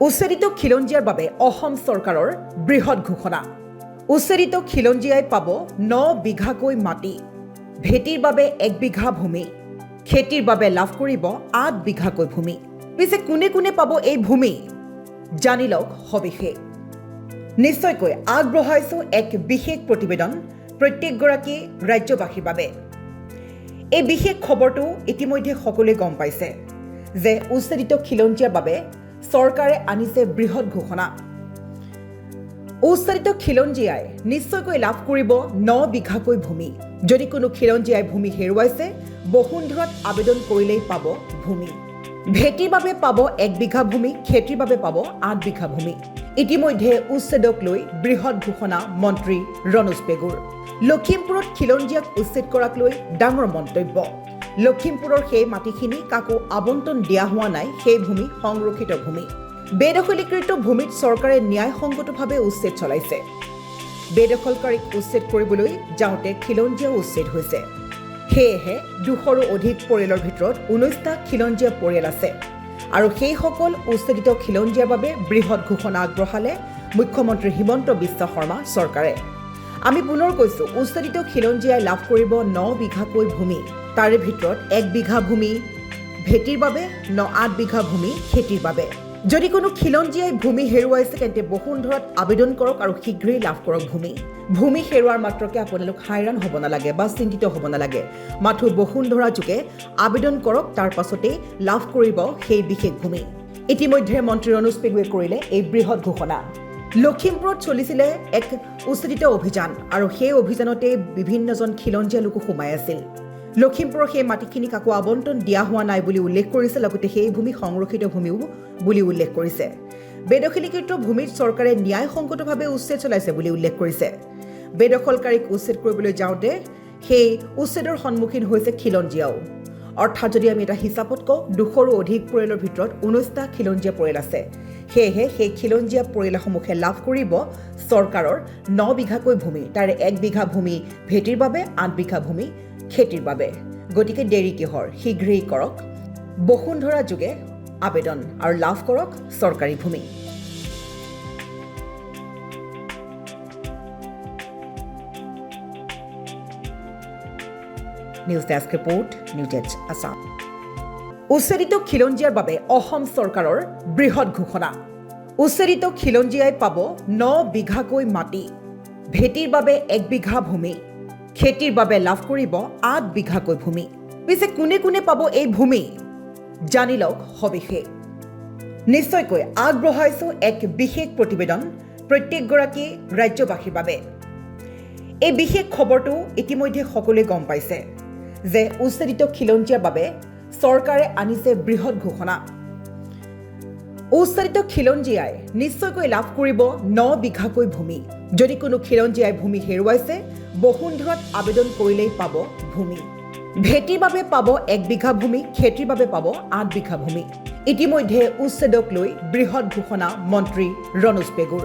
উচ্ছেদিত খিলঞ্জীয়াৰ বাবে অসম চৰকাৰৰ বৃহৎ ঘোষণা। উচ্ছেদিত খিলঞ্জীয়াই পাব ন বিঘাকৈ মাটি। ভেটিৰ বাবে এক বিঘা ভূমি। খেতিৰ বাবে লাভ কৰিব আঠ বিঘাকৈ ভূমি। পিছে কোনে কোনে পাব এই ভূমি? জানি লওক সবিশেষ। নিশ্চয়কৈ আগবঢ়াইছো এক বিশেষ প্ৰতিবেদন প্ৰত্যেকগৰাকী ৰাজ্যবাসীৰ বাবে। এই বিশেষ খবৰটো ইতিমধ্যে সকলোৱে গম পাইছে যে উচ্ছেদিত খিলঞ্জীয়াৰ বাবে চৰকাৰে আনিছে বৃহৎ ঘোষণা। উচ্ছেদিত খিলঞ্জীয়াই নিশ্চয়কৈ লাভ কৰিব ন বিঘাকৈ ভূমি। যদি কোনো খিলঞ্জীয়াই ভূমি হেৰুৱাইছে, বসুন্ধৰাত আবেদন কৰিলেই পাব ভূমি। ভেটিৰ বাবে পাব এক বিঘা ভূমি, খেতিৰ বাবে পাব আঠ বিঘা ভূমি। ইতিমধ্যে উচ্ছেদক লৈ বৃহৎ ঘোষণা মন্ত্ৰী ৰণোজ পেগুৰ লখিমপুৰত খিলঞ্জীয়াক উচ্ছেদ কৰাক লৈ ডাঙৰ মন্তব্য। লখিমপুৰৰ সেই মাটিখিনি কাকো আবণ্টন দিয়া হোৱা নাই, সেই ভূমি সংৰক্ষিত ভূমি। বেদখলীকৃত ভূমিত চৰকাৰে ন্যায়সংগতভাৱে উচ্ছেদ চলাইছে। বেদখলকাৰীক উচ্ছেদ কৰিবলৈ যাওঁতে খিলঞ্জীয়া উচ্ছেদ হৈছে। সেয়েহে দুশৰো অধিক পৰিয়ালৰ ভিতৰত ঊনৈছটা খিলঞ্জীয়া পৰিয়াল আছে। আৰু সেইসকল উচ্ছেদিত খিলঞ্জীয়াৰ বাবে বৃহৎ ঘোষণা আগবঢ়ালে মুখ্যমন্ত্ৰী হিমন্ত বিশ্ব শৰ্মা চৰকাৰে। আমি পুনৰ কৈছো উচ্ছেদিত খিলঞ্জীয়াই লাভ কৰিব ন বিঘাকৈ ভূমি। তাৰে ভিতৰত এক বিঘা ভূমি, ভেটিৰ বাবে ন আঠ বিঘা ভূমি, খেতিৰ বাবে। যদি কোনো খিলঞ্জীয়াই ভূমি হেৰুৱাইছে, তেন্তে বসুন্ধৰাত আবেদন কৰক আৰু শীঘ্ৰেই লাভ কৰক ভূমি। ভূমি হেৰুৱাৰ মাত্ৰকে আপোনালোক হাইৰাণ হ'ব নালাগে বা চিন্তিত হ'ব নালাগে। মাথো বসুন্ধৰা যোগে আবেদন কৰক, তাৰ পাছতেই লাভ কৰিব সেই বিশেষ ভূমি। ইতিমধ্যে মন্ত্ৰী ৰণোজ পেগুৱে কৰিলে এই বৃহৎ ঘোষণা। লখিমপুৰত চলিছিলে এক উচ্ছেদিত অভিযান আৰু সেই অভিযানতে বিভিন্নজন খিলঞ্জীয়া লোকো সোমাই আছিল। লখিমপুৰৰ সেই মাটিখিনি কাকো আবণ্টন দিয়া হোৱা নাই বুলি উল্লেখ কৰিছে লগতে সেই ভূমি সংৰক্ষিত ভূমিও বুলি উল্লেখ কৰিছে। বেদখলীকৃত ভূমিত চৰকাৰে ন্যায়সংগতভাৱে উচ্ছেদ চলাইছে বুলি উল্লেখ কৰিছে। বেদখলকাৰীক উচ্ছেদ কৰিবলৈ যাওঁতে সেই উচ্ছেদৰ সন্মুখীন হৈছে খিলঞ্জীয়াও। অৰ্থাৎ যদি আমি এটা হিচাপত কওঁ দুশৰো অধিক পৰিয়ালৰ ভিতৰত ঊনৈছটা খিলঞ্জীয়া পৰিয়াল আছে। সেয়েহে সেই খিলঞ্জীয়া পৰিয়ালসমূহে লাভ কৰিব চৰকাৰৰ ন বিঘাকৈ ভূমি, তাৰে এক বিঘা ভূমি ভেটিৰ বাবে, আঠ বিঘা ভূমি খেতিৰ বাবে। গতিকে দেৰি কিহৰ? শীঘ্ৰেই কৰক। বসুন্ধৰা যোগে আবেদন আৰু লাভ কৰক চৰকাৰী ভূমি। News desk report, news age Assam উচ্ছেদিত খিলঞ্জীয়াৰ বাবে অসম চৰকাৰৰ বৃহৎ ঘোষণা। উচ্ছেদিত খিলঞ্জীয়াই পাব ন বিঘাকৈ মাটি। ভেটিৰ বাবে এক বিঘা ভূমি। খেতিৰ বাবে লাভ কৰিব আঠ বিঘাকৈ ভূমি। পিছে কোনে কোনে পাব এই ভূমি? জানি লওক সবিশেষ। নিশ্চয়কৈ আগবঢ়াইছো এক বিশেষ প্ৰতিবেদন প্ৰত্যেকগৰাকী ৰাজ্যবাসীৰ বাবে। এই বিশেষ খবৰটো ইতিমধ্যে সকলোৱে গম পাইছে যে উচ্ছেদিত খিলঞ্জীয়াৰ বাবে চৰকাৰে আনিছে বৃহৎ ঘোষণা। উচ্ছেদিত খিলঞ্জীয়াই নিশ্চয়কৈ লাভ কৰিব ন বিঘাকৈ ভূমি। যদি কোনো খিলঞ্জীয়াই ভূমি হেৰুৱাইছে, বসুন্ধৰাত আবেদন কৰিলেই পাব ভূমি। ভেটিৰ বাবে পাব এক বিঘা ভূমি, খেতিৰ বাবে পাব আঠ বিঘা ভূমি। ইতিমধ্যে উচ্ছেদক লৈ বৃহৎ ঘোষণা মন্ত্ৰী ৰণোজ পেগুৰ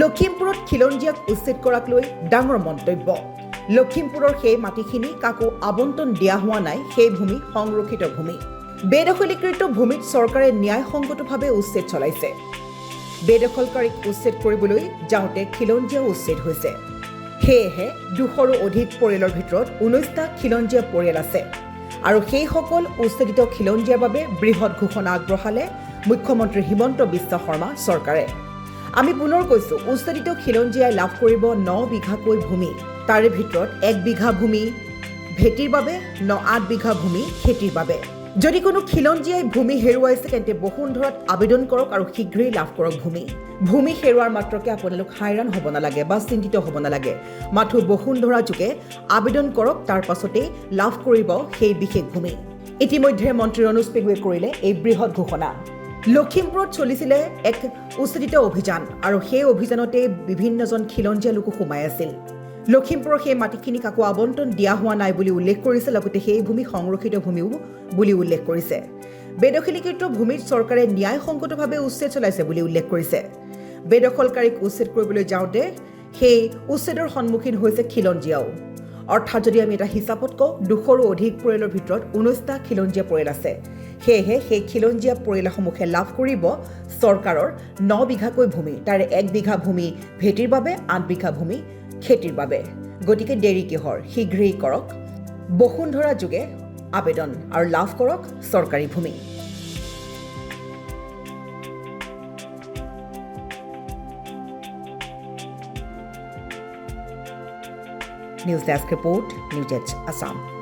লখিমপুৰত খিলঞ্জীয়াক উচ্ছেদ কৰাক লৈ ডাঙৰ মন্তব্য। লখিমপুৰৰ সেই মাটিখিনি কাকো আবণ্টন দিয়া হোৱা নাই, সেই ভূমি সংৰক্ষিত ভূমি। বেদখলীকৃত ভূমিত চৰকাৰে ন্যায়সংগতভাৱে উচ্ছেদ চলাইছে। বেদখলকাৰীক উচ্ছেদ কৰিবলৈ যাওঁতে খিলঞ্জীয়া উচ্ছেদ হৈছে। সেয়েহে দুশৰো অধিক পৰিয়ালৰ ভিতৰত ঊনৈছটা খিলঞ্জীয়া পৰিয়াল আছে। আৰু সেইসকল উচ্ছেদিত খিলঞ্জীয়াৰ বাবে বৃহৎ ঘোষণা আগবঢ়ালে মুখ্যমন্ত্ৰী হিমন্ত বিশ্ব শৰ্মা চৰকাৰে। আমি পুনৰ কৈছো, উচ্ছেদিত খিলঞ্জীয়াই লাভ কৰিব ন বিঘাকৈ ভূমি। তাৰে ভিতৰত এক বিঘা ভূমি ভেটিৰ বাবে ন আঠ বিঘা ভূমি, খেতিৰ বাবে। যদি কোনো খিলঞ্জীয়াই ভূমি হেৰুৱাইছে তেন্তে বসুন্ধৰাত আবেদন কৰক আৰু শীঘ্ৰেই লাভ কৰক ভূমি। ভূমি হেৰুৱাৰ মাত্ৰকে আপোনালোক হাইৰাণ হ'ব নালাগে বা চিন্তিত হ'ব নালাগে। মাথো বসুন্ধৰা যোগে আবেদন কৰক, তাৰ পাছতেই লাভ কৰিব সেই বিশেষ ভূমি। ইতিমধ্যে মন্ত্ৰী ৰণোজ পেগুৱে কৰিলে এই বৃহৎ ঘোষণা। লখিমপুৰত চলিছিলে এক উচ্ছেদিত অভিযান আৰু সেই অভিযানতে বিভিন্নজন খিলঞ্জীয়া লোকো সোমাই আছিল। লখিমপুৰৰ সেই মাটিখিনি কাকো আবণ্টন দিয়া হোৱা নাই বুলি উল্লেখ কৰিছে লগতে সেই ভূমি সংৰক্ষিত ভূমিও বুলি উল্লেখ কৰিছে। বেদখলীকৃত ভূমিত চৰকাৰে ন্যায়সংগতভাৱে উচ্ছেদ চলাইছে বুলি উল্লেখ কৰিছে। বেদখলকাৰীক উচ্ছেদ কৰিবলৈ যাওঁতে সেই উচ্ছেদৰ সন্মুখীন হৈছে খিলঞ্জীয়াও। অৰ্থাৎ যদি আমি এটা হিচাপত কওঁ দুশৰো অধিক পৰিয়ালৰ ভিতৰত ঊনৈছটা খিলঞ্জীয়া পৰিয়াল আছে। সেয়েহে সেই খিলঞ্জীয়া পৰিয়ালসমূহে লাভ কৰিব চৰকাৰৰ ন বিঘাকৈ ভূমি তাৰে এক বিঘা ভূমি ভেটিৰ বাবে আঠ বিঘা ভূমি খেতিৰ বাবে। গতিকে দেৰি কিহৰ শীঘ্ৰেই কৰক। বসুন্ধৰা যোগে আবেদন আৰু লাভ কৰক চৰকাৰী ভূমি। News desk report, news age Assam.